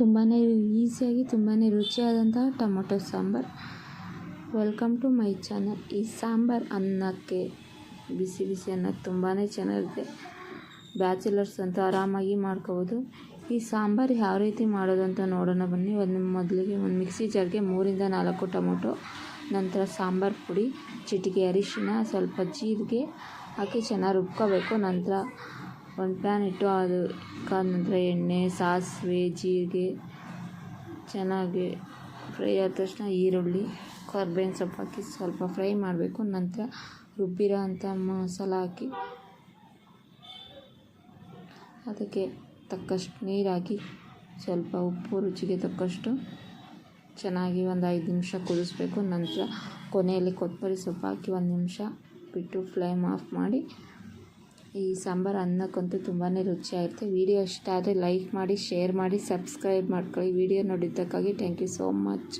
ತುಂಬಾ ಈಸಿಯಾಗಿ ತುಂಬಾ ರುಚಿಯಾದಂತಹ tomato sambar. Welcome to my channel ಈ ಸಾಂಬಾರು ಅನ್ನಕ್ಕೆ ಬಿಸಿ ಬಿಸಿ ಅನ್ನ ತುಂಬಾ ಚೆನ್ನಾಗಿರುತ್ತೆ ಬ್ಯಾಚುಲರ್ಸ್ ಅಂತ ಆರಾಮಾಗಿ ಮಾಡ್ಕೋಬೋದು. ಈ ಸಾಂಬಾರು ಯಾವ ರೀತಿ ಮಾಡೋದು ಅಂತ ನೋಡೋಣ ಬನ್ನಿ. ಒಂದು ಮೊದಲಿಗೆ ಒಂದು ಮಿಕ್ಸಿ ಜಾರ್ಗೆ ಮೂರಿಂದ ನಾಲ್ಕು ಟೊಮೊಟೊ, ನಂತರ ಸಾಂಬಾರು ಪುಡಿ, ಚಿಟಿಕೆ ಅರಿಶಿನ, ಸ್ವಲ್ಪ ಜೀರಿಗೆ ಹಾಕಿ ಚೆನ್ನಾಗಿ ರುಬ್ಕೋಬೇಕು. ನಂತರ ಒಂದು ಪ್ಯಾನ್ ಇಟ್ಟು ಅದು ಕಾದ ನಂತರ ಎಣ್ಣೆ, ಸಾಸಿವೆ, ಜೀರಿಗೆ, ಚೆನ್ನಾಗಿ ಫ್ರೈ ಆದ ತಕ್ಷಣ ಈರುಳ್ಳಿ, ಕರ್ಬೇವಿನ ಸೊಪ್ಪು ಹಾಕಿ ಸ್ವಲ್ಪ ಫ್ರೈ ಮಾಡಬೇಕು. ನಂತರ ರುಬ್ಬಿರೋ ಅಂಥ ಮಸಾಲ ಹಾಕಿ ಅದಕ್ಕೆ ತಕ್ಕಷ್ಟು ನೀರು ಹಾಕಿ ಸ್ವಲ್ಪ ಉಪ್ಪು ರುಚಿಗೆ ತಕ್ಕಷ್ಟು ಚೆನ್ನಾಗಿ ಒಂದು ಐದು ನಿಮಿಷ ಕುದಿಸ್ಬೇಕು. ನಂತರ ಕೊನೆಯಲ್ಲಿ ಕೊತ್ತಂಬರಿ ಸೊಪ್ಪು ಹಾಕಿ ಒಂದು ನಿಮಿಷ ಬಿಟ್ಟು ಫ್ಲೇಮ್ ಆಫ್ ಮಾಡಿ ಈ ಸಾಂಬಾರು ಅನ್ನಕ್ಕಂತೂ ತುಂಬಾ ರುಚಿಯಾಗಿರುತ್ತೆ. ವಿಡಿಯೋ ಇಷ್ಟ ಆದರೆ ಲೈಕ್ ಮಾಡಿ, ಶೇರ್ ಮಾಡಿ, ಸಬ್ಸ್ಕ್ರೈಬ್ ಮಾಡ್ಕೊಳ್ಳಿ. ವಿಡಿಯೋ ನೋಡಿದ್ದಕ್ಕಾಗಿ ಥ್ಯಾಂಕ್ ಯು ಸೋ ಮಚ್.